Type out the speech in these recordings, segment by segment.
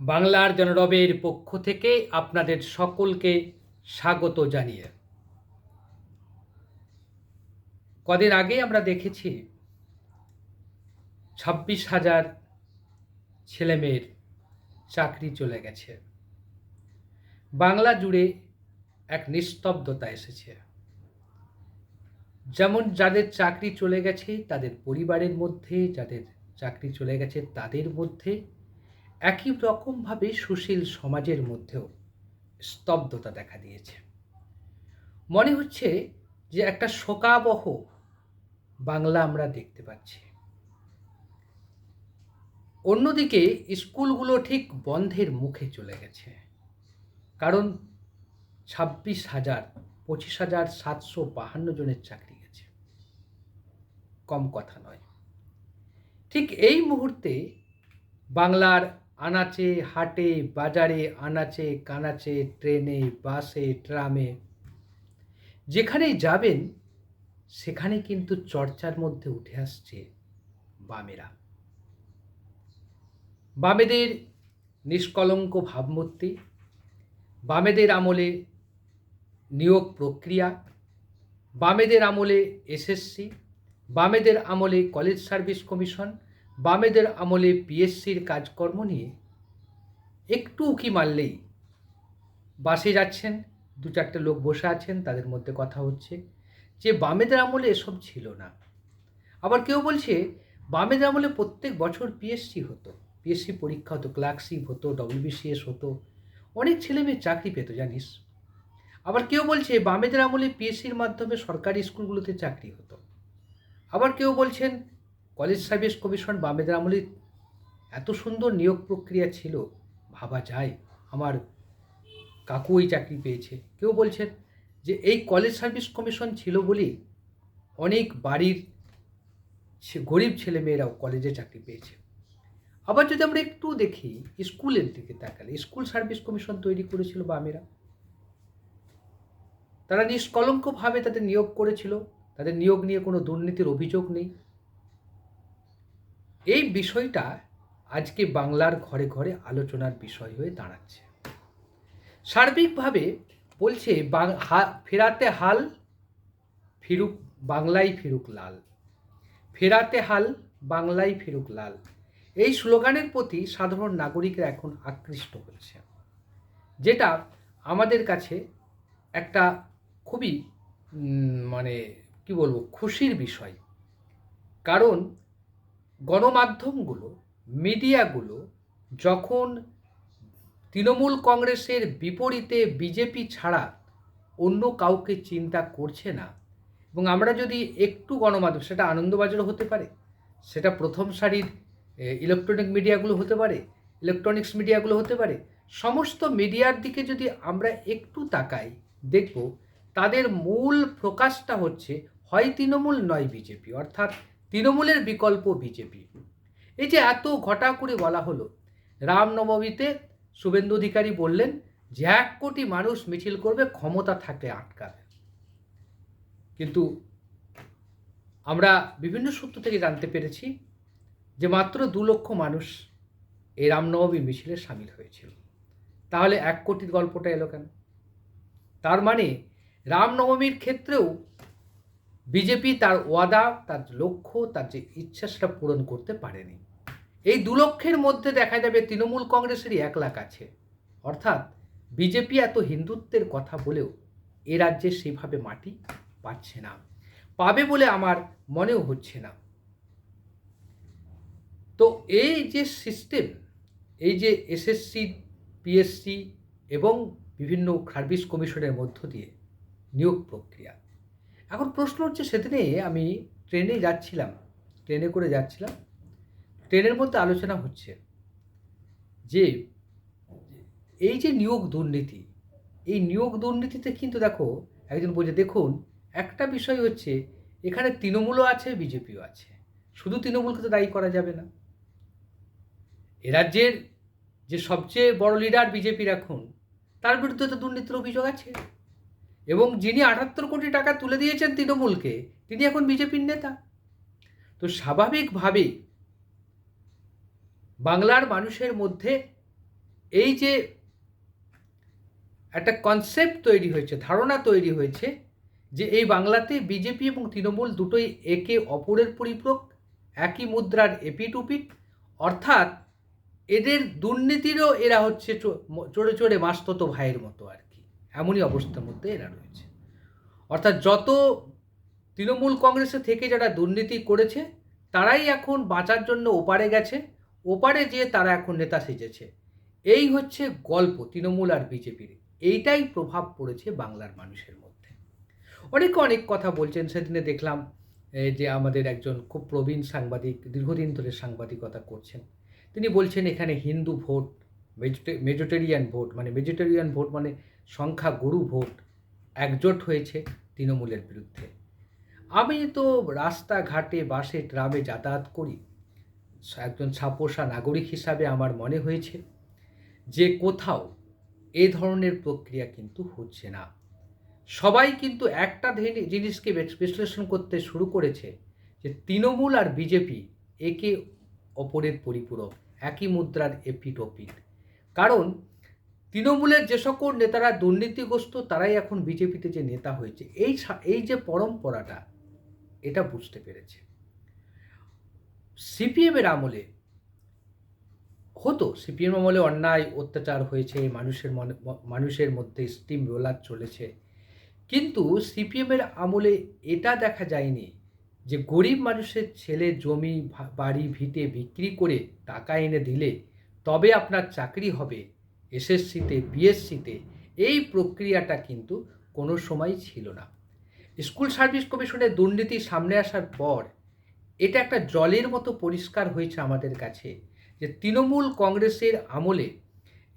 বাংলার জনরবের পক্ষ থেকে আপনাদের সকলকে স্বাগত জানিয়ে। কদিন আগে আমরা দেখেছি ছাব্বিশ হাজার ছেলেমেয়ের চাকরি চলে গেছে। বাংলা জুড়ে এক নিস্তব্ধতা এসেছে। যেমন যাদের চাকরি চলে গেছে তাদের পরিবারের মধ্যে, যাদের চাকরি চলে গেছে তাদের মধ্যে একই রকমভাবে সুশীল সমাজের মধ্যেও স্তব্ধতা দেখা দিয়েছে। মনে হচ্ছে যে একটা শোকাবহ বাংলা আমরা দেখতে পাচ্ছি। অন্যদিকে স্কুলগুলো ঠিক বন্ধের মুখে চলে গেছে। কারণ ছাব্বিশ হাজার, পঁচিশ হাজার সাতশো বাহান্ন জনের চাকরি গেছে। কম কথা নয়। ঠিক এই মুহূর্তে বাংলার আনাচে, হাটে, বাজারে, আনাচে, কানাচে, ট্রেনে, বাসে, ট্রামে। যেখানেই যাবেন সেখানে কিন্তু চর্চার মধ্যে উঠে আসছে বামেরা। বামেদের নিষ্কলঙ্ক ভাবমূর্তি, বামেদের আমলে নিয়োগ প্রক্রিয়া, বামেদের আমলে এসএসসি, বামেদের আমলে কলেজ সার্ভিস কমিশন বামেদের আমলে পিএসসির কাজকর্ম নিয়ে একটু উকি মারলেই বাসে যাচ্ছেন, দু চারটে লোক বসে আছেন, তাদের মধ্যে কথা হচ্ছে যে বামেদের আমলে এসব ছিল না। আবার কেউ বলছে বামেদের আমলে প্রত্যেক বছর পিএসসি হতো পিএসসি পরীক্ষা হতো, ক্লার্কশিপ হতো, ডব্লিউবিসিএস হতো, অনেক ছেলে মেয়ে চাকরি পেত, জানিস। আবার কেউ বলছে বামেদের আমলে পিএসসির মাধ্যমে সরকারি স্কুলগুলোতে চাকরি হতো। আবার কেউ বলছেন কলেজ সার্ভিস কমিশন বামেদের আমলে এত সুন্দর নিয়োগ প্রক্রিয়া ছিল, ভাবা যায়। আমার কাকু ওই চাকরি পেয়েছে। কেউ বলছেন যে এই কলেজ সার্ভিস কমিশন ছিল বলেই অনেক বাড়ির গরিব ছেলেমেয়েরাও কলেজে চাকরি পেয়েছে। আবার যদি আমরা একটু দেখি, স্কুলের দিকে তাকালে, স্কুল সার্ভিস কমিশন তৈরি করেছিল বামেরা তারা নিষ্কলঙ্কভাবে তাদের নিয়োগ করেছিল, তাদের নিয়োগ নিয়ে কোনো দুর্নীতির অভিযোগ নেই। এই বিষয়টা আজকে বাংলার ঘরে ঘরে আলোচনার বিষয় হয়ে দাঁড়াচ্ছে। সার্বিকভাবে বলছে ফেরাতে হাল ফিরুক বাংলাই ফিরুক লাল। ফেরাতে হাল বাংলাই ফিরুক লাল। এই স্লোগানের প্রতি সাধারণ নাগরিকরা এখন আকৃষ্ট হচ্ছে। যেটা আমাদের কাছে একটা খুবই মানে কি বলব, খুশির বিষয়। কারণ গণমাধ্যমগুলো, মিডিয়াগুলো যখন তৃণমূল কংগ্রেসের বিপরীতে বিজেপি ছাড়া অন্য কাউকে চিন্তা করছে না, এবং আমরা যদি একটু গণমাধ্যম, সেটা আনন্দবাজারও হতে পারে, সেটা প্রথম সারির ইলেকট্রনিক মিডিয়াগুলো হতে পারে ইলেকট্রনিক্স মিডিয়াগুলো হতে পারে, সমস্ত মিডিয়ার দিকে যদি আমরা একটু তাকাই, দেখব তাদের মূল প্রকাশটা হচ্ছে, হয় তৃণমূল নয় বিজেপি, অর্থাৎ তৃণমূলের বিকল্প বিজেপি। এই যে এত ঘটা করে বলা হলো, রামনবমীতে শুভেন্দু অধিকারী বললেন যে এক কোটি মানুষ মিছিল করবে, ক্ষমতা থাকলে আটকাবে। কিন্তু আমরা বিভিন্ন সূত্র থেকে জানতে পেরেছি যে মাত্র দু লক্ষ মানুষ এই রামনবমী মিছিলে সামিল হয়েছিল। তাহলে এক কোটির গল্পটা এলো কেন? তার মানে রামনবমীর ক্ষেত্রেও বিজেপি তার ওয়াদা, তার লক্ষ্য, তার যে ইচ্ছা, সেটা পূরণ করতে পারেনি। এই দু লক্ষের মধ্যে দেখা যাবে তৃণমূল কংগ্রেসেরই এক লাখ আছে। অর্থাৎ বিজেপি এত হিন্দুত্বের কথা বলেও এ রাজ্যে সেভাবে মাটি পাচ্ছে না। পাবে বলে আমার মনেও হচ্ছে না। তো এই যে সিস্টেম এই যে এসএসসি পিএসসি এবং বিভিন্ন সার্ভিস কমিশনের মধ্য দিয়ে নিয়োগ প্রক্রিয়া এখন প্রশ্ন হচ্ছে সেদিনে আমি ট্রেনে যাচ্ছিলাম, ট্রেনে করে যাচ্ছিলাম। ট্রেনের মধ্যে আলোচনা হচ্ছে যে এই যে নিয়োগ দুর্নীতি, এই নিয়োগ দুর্নীতিতে কিন্তু দেখো একজন বলছে, দেখুন, একটা বিষয় হচ্ছে এখানে তৃণমূলও আছে, বিজেপিও আছে। শুধু তৃণমূলকে তো দায়ী করা যাবে না। এ রাজ্যের যে সবচেয়ে বড় লিডার বিজেপির এখন, তার বিরুদ্ধে তো দুর্নীতির অভিযোগ আছে। এবং যিনি আটাত্তর কোটি টাকা তুলে দিয়েছেন তৃণমূলকে, তিনি এখন বিজেপির নেতা। তো স্বাভাবিকভাবেই বাংলার মানুষের মধ্যে এই যে একটা কনসেপ্ট তৈরি হয়েছে, ধারণা তৈরি হয়েছে যে এই বাংলাতে বিজেপি এবং তৃণমূল দুটোই একে অপরের পরিপূরক, একই মুদ্রার এপিটুপিট অর্থাৎ এদের দুর্নীতিরও এরা হচ্ছে চড়ে চড়ে মাস্তত ভাইয়ের মতো আর এমনই অবস্থার মধ্যে এরা রয়েছে। অর্থাৎ যত তৃণমূল কংগ্রেসে থেকে যারা দুর্নীতি করেছে, তারাই এখন বাঁচার জন্য ওপারে গেছে। ওপারে যেয়ে তারা এখন নেতা সেজেছে। এই হচ্ছে গল্প তৃণমূল আর বিজেপির। এইটাই প্রভাব পড়েছে বাংলার মানুষের মধ্যে। অনেকে অনেক কথা বলছেন। সেদিনে দেখলাম যে আমাদের একজন খুব প্রবীণ সাংবাদিক, দীর্ঘদিন ধরে সাংবাদিকতা করছেন। তিনি বলছেন, এখানে হিন্দু ভোট মেজোটেরিয়ান ভোট মানে মেজোটেরিয়ান ভোট মানে সংখ্যা গরু ভোট একজোট হয়েছে তৃণমূলের বিরুদ্ধে। আমি তো রাস্তাঘাটে, বাসে, ট্রামে যাতায়াত করি। একজন ছাপোষা নাগরিক হিসাবে আমার মনে হয়েছে যে কোথাও এ ধরনের প্রক্রিয়া কিন্তু হচ্ছে না। সবাই কিন্তু একটা জিনিসকে বিশ্লেষণ করতে শুরু করেছে যে তৃণমূল আর বিজেপি একে অপরের পরিপূরক, একই মুদ্রার এপিটোপিট। কারণ তৃণমূলের যে সকল নেতারা দুর্নীতিগ্রস্ত, তারাই এখন বিজেপিতে যে নেতা হয়েছে, এই এই যে পরম্পরাটা, এটা বুঝতে পেরেছে। সিপিএমের আমলে হতো, সিপিএম আমলে অন্যায়, অত্যাচার হয়েছে, মানুষের মনে মানুষের মধ্যে স্টিম রোলার চলেছে। কিন্তু সিপিএমের আমলে এটা দেখা যায়নি যে গরিব মানুষের ছেলে জমি বাড়ি, ভিটে বিক্রি করে টাকা এনে দিলে তবে আপনার চাকরি হবে এসএসসিতে বিএসসিতে এই প্রক্রিয়াটা কিন্তু কোনো সময় ছিল না। স্কুল সার্ভিস কমিশনের দুর্নীতি সামনে আসার পর এটা একটা জলের মতো পরিষ্কার হয়েছে আমাদের কাছে যে তৃণমূল কংগ্রেসের আমলে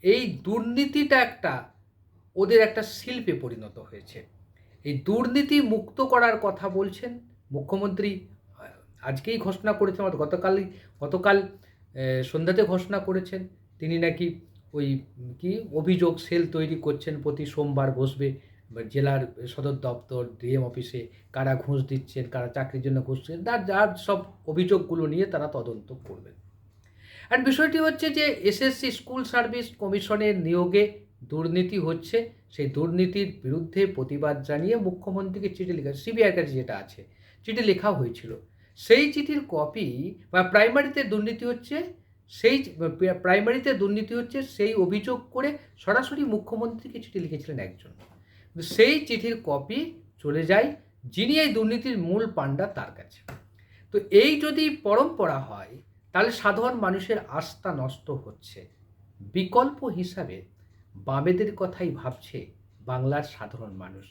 এই দুর্নীতিটা একটা ওদের একটা শিল্পে পরিণত হয়েছে। এই দুর্নীতি মুক্ত করার কথা বলছেন মুখ্যমন্ত্রী আজকেই ঘোষণা করেছেন গতকাল আহ, সন্ধ্যাতে ঘোষণা করেছেন। তিনি নাকি ওই কি অভিযোগ সেল তৈরি করছেন, প্রতি সোমবার বসবে জেলার সদর দপ্তর, ডিএম অফিসে কারা ঘুষ দিচ্ছেন, কারা চাকরির জন্য ঘুষ দিচ্ছেন, তার যার সব অভিযোগগুলো নিয়ে তারা তদন্ত করবেন। আর বিষয়টি হচ্ছে যে, এসএসসি স্কুল সার্ভিস কমিশনের নিয়োগে দুর্নীতি হচ্ছে। সেই দুর্নীতির বিরুদ্ধে প্রতিবাদ জানিয়ে মুখ্যমন্ত্রীকে চিঠি লেখা, সিবিআইয়ের কাছে যেটা আছে, চিঠি লেখা হয়েছিল। সেই চিঠির কপি বা প্রাইমারিতে দুর্নীতি হচ্ছে, সেই প্রাইমারিতে দুর্নীতি হচ্ছে, সেই অভিযোগ করে সরাসরি মুখ্যমন্ত্রীকে চিঠি লিখেছিলেন একজন। সেই চিঠির কপি চলে যায় যিনি এই দুর্নীতির মূল পাণ্ডা তার কাছে। তো এই যদি পরম্পরা হয়, তাহলে সাধারণ মানুষের আস্থা নষ্ট হচ্ছে। বিকল্প হিসাবে বামেদের কথাই ভাবছে বাংলার সাধারণ মানুষ।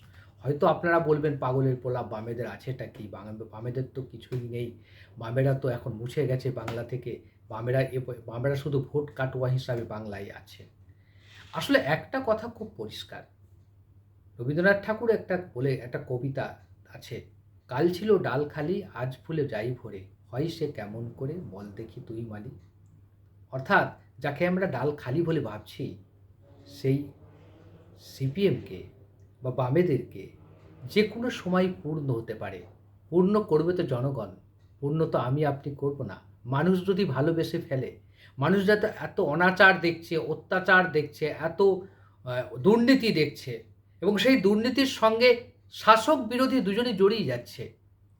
হয়তো আপনারা বলবেন, পাগলের পোলা বামেদের আছেটা কি? বামেদের তো কিছুই নেই। বামেরা তো এখন মুছে গেছে বাংলা থেকে। বামেরা বামেরা শুধু ভোট কাটোয়া হিসাবে বাংলায় আছে। আসলে একটা কথা খুব পরিষ্কার। রবীন্দ্রনাথ ঠাকুর একটা বলে, একটা কবিতা আছে, কাল ছিল ডাল খালি, আজ ফুলে যাই ভরে। হয় সে কেমন করে, বল দেখি তুই মালি। অর্থাৎ, যাকে আমরা ডাল খালি বলে ভাবছি, সেই সিপিএমকে বা বামেদেরকে যে কোনো সময় পূর্ণ হতে পারে। পূর্ণ করবে তো জনগণ, পূর্ণ তো আমি আপনি করব না। মানুষ যদি ভালোবেসে ফেলে, মানুষ যাতে এত অনাচার দেখছে, অত্যাচার দেখছে, এত দুর্নীতি দেখছে এবং সেই দুর্নীতির সঙ্গে শাসক বিরোধী দুজনেই জড়িয়ে যাচ্ছে,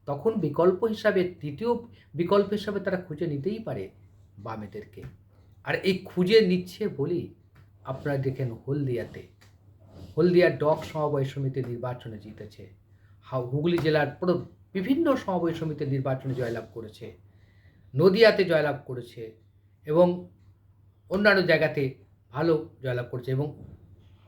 তখন বিকল্প হিসাবে, তৃতীয় বিকল্প হিসাবে তারা খুঁজে নিতেই পারে বামেদেরকে। আর এই খুঁজে নিচ্ছে বলেই আপনারা দেখেন হলদিয়াতে হলদিয়া ডক সমবায় সমিতি নির্বাচনে জিতেছে। হুগলি জেলার বিভিন্ন সমবায় সমিতি নির্বাচনে জয়লাভ করেছে। নদিয়াতে জয়লাভ করেছে এবং অন্যান্য জায়গাতে ভালো জয়লাভ করেছে এবং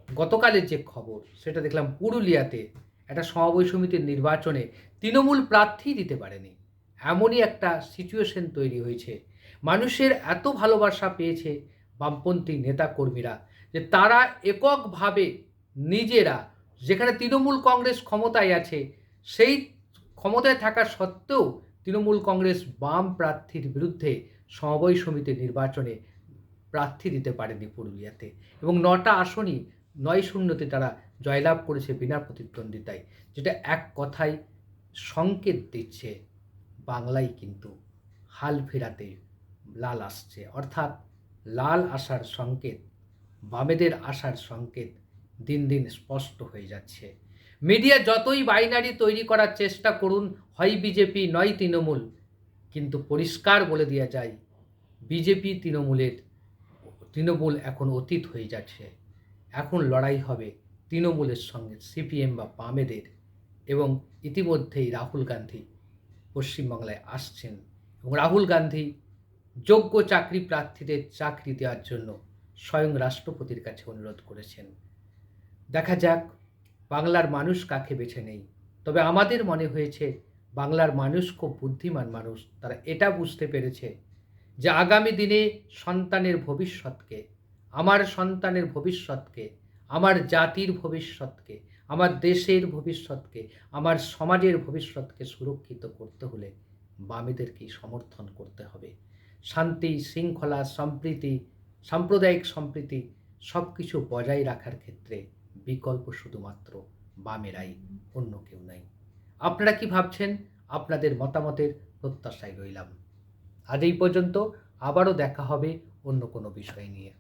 গতকালের যে খবর, সেটা দেখলাম পুরুলিয়াতে একটা সমবায় সমিতির নির্বাচনে তৃণমূল প্রার্থী দিতে পারেনি। এমনই একটা সিচুয়েশন তৈরি হয়েছে। মানুষের এত ভালোবাসা পেয়েছে বামপন্থী নেতাকর্মীরা যে তারা এককভাবে নিজেরা, যেখানে তৃণমূল কংগ্রেস ক্ষমতায় আছে, সেই ক্ষমতায় থাকা সত্ত্বেও তৃণমূল কংগ্রেস বাম প্রার্থীর বিরুদ্ধে সমবায় সমিতির নির্বাচনে প্রার্থী দিতে পারেনি পুরুলিয়াতে এবং নটা আসনই নয় শূন্যতে তারা জয়লাভ করেছে বিনা প্রতিদ্বন্দ্বিতায়, যেটা এক কথায় সংকেত দিচ্ছে বাংলায় কিন্তু হাল ফেরাতে লাল আসছে। অর্থাৎ লাল আসার সংকেত, বামেদের আসার সংকেত দিন দিন স্পষ্ট হয়ে যাচ্ছে। মিডিয়া যতই বাইনারি তৈরি করার চেষ্টা করুন, হয় বিজেপি নয় তৃণমূল, কিন্তু পরিষ্কার বলে দেওয়া যায়, বিজেপি তৃণমূলের, তৃণমূল এখন অতীত হয়ে যাচ্ছে। এখন লড়াই হবে তৃণমূলের সঙ্গে, সিপিএম বা বামেদের এবং ইতিমধ্যেই রাহুল গান্ধী পশ্চিমবাংলায় আসছেন এবং রাহুল গান্ধী যোগ্য চাকরি প্রার্থীদের চাকরি দেওয়ার জন্য স্বয়ং রাষ্ট্রপতির কাছে অনুরোধ করেছেন। দেখা যাক বাংলার মানুষ কাকে বেছে নেই। তবে আমাদের মনে হয়েছে বাংলার মানুষ খুব বুদ্ধিমান মানুষ। তারা এটা বুঝতে পেরেছে যে আগামী দিনে সন্তানের ভবিষ্যৎকে, আমার সন্তানের ভবিষ্যৎকে, আমার জাতির ভবিষ্যৎকে, আমার দেশের ভবিষ্যৎকে, আমার সমাজের ভবিষ্যৎকে সুরক্ষিত করতে হলে বামেদেরকেই সমর্থন করতে হবে। শান্তি, শৃঙ্খলা, সম্প্রীতি, সাম্প্রদায়িক সম্প্রীতি সব কিছু বজায় রাখার ক্ষেত্রে বিকল্প শুধুমাত্র বামেরাই অন্য কেউ নাই। আপনারা কি ভাবছেন? আপনাদের মতামতের প্রত্যাশায় রইলাম। আজ এই পর্যন্ত আবারও দেখা হবে অন্য কোনো বিষয় নিয়ে।